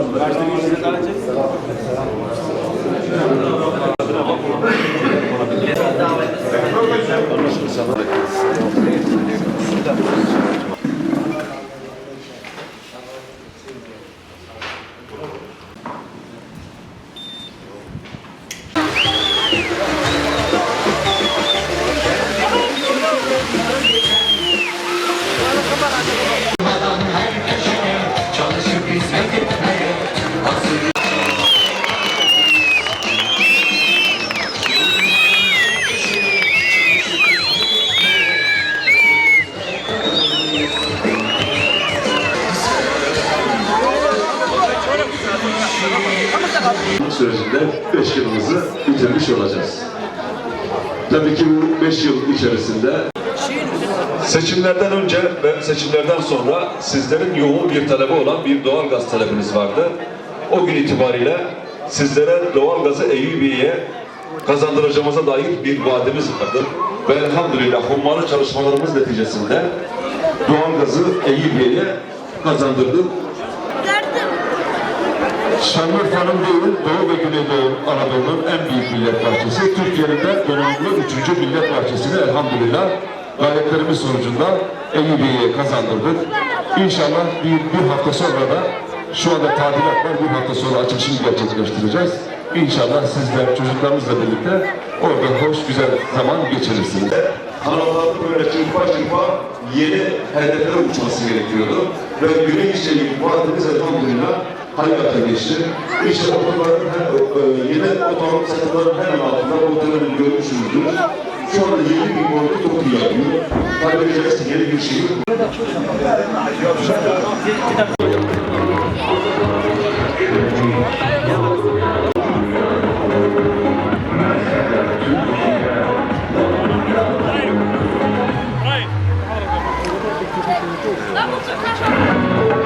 Thank you. Sürecinde 5 yılımızı bitirmiş olacağız. Tabii ki bu 5 yıl içerisinde seçimlerden önce ve seçimlerden sonra sizlerin yoğun bir talebi olan bir doğalgaz talebiniz vardı. O gün itibariyle sizlere doğalgazı Eyyubiye'ye kazandıracağımıza dair bir vaadimiz vardı. Ve elhamdülillah hummalı çalışmalarımız neticesinde doğalgazı Eyyubiye'ye kazandırdık. Şanlıurfa'nın değil, Doğu ve Güneydoğu Anadolu'nun en büyük millet bahçesi. Türkiye'nin de donanımlı üçüncü millet bahçesini elhamdülillah gayretlerimiz sonucunda Eyyubiye'ye kazandırdık. İnşallah bir, bir hafta sonra da şu anda tadilat var, bir hafta sonra açılışını gerçekleştireceğiz. İnşallah sizler çocuklarımızla birlikte orada hoş güzel zaman geçirirsiniz. Kanallarda böyle çırpa çırpa yeni hedeflere uçması gerekiyordu. Ve güney işçiliği vaadimiz elhamdülillah hayata geçti. İşte otoların hem, e, yeni otomobil satımların hemen altında otomobil görmüşsünüzdür. Şu anda yeni bir boyutu çok iyi yapıyor. Tabii ki yeni bir şey yok. Double to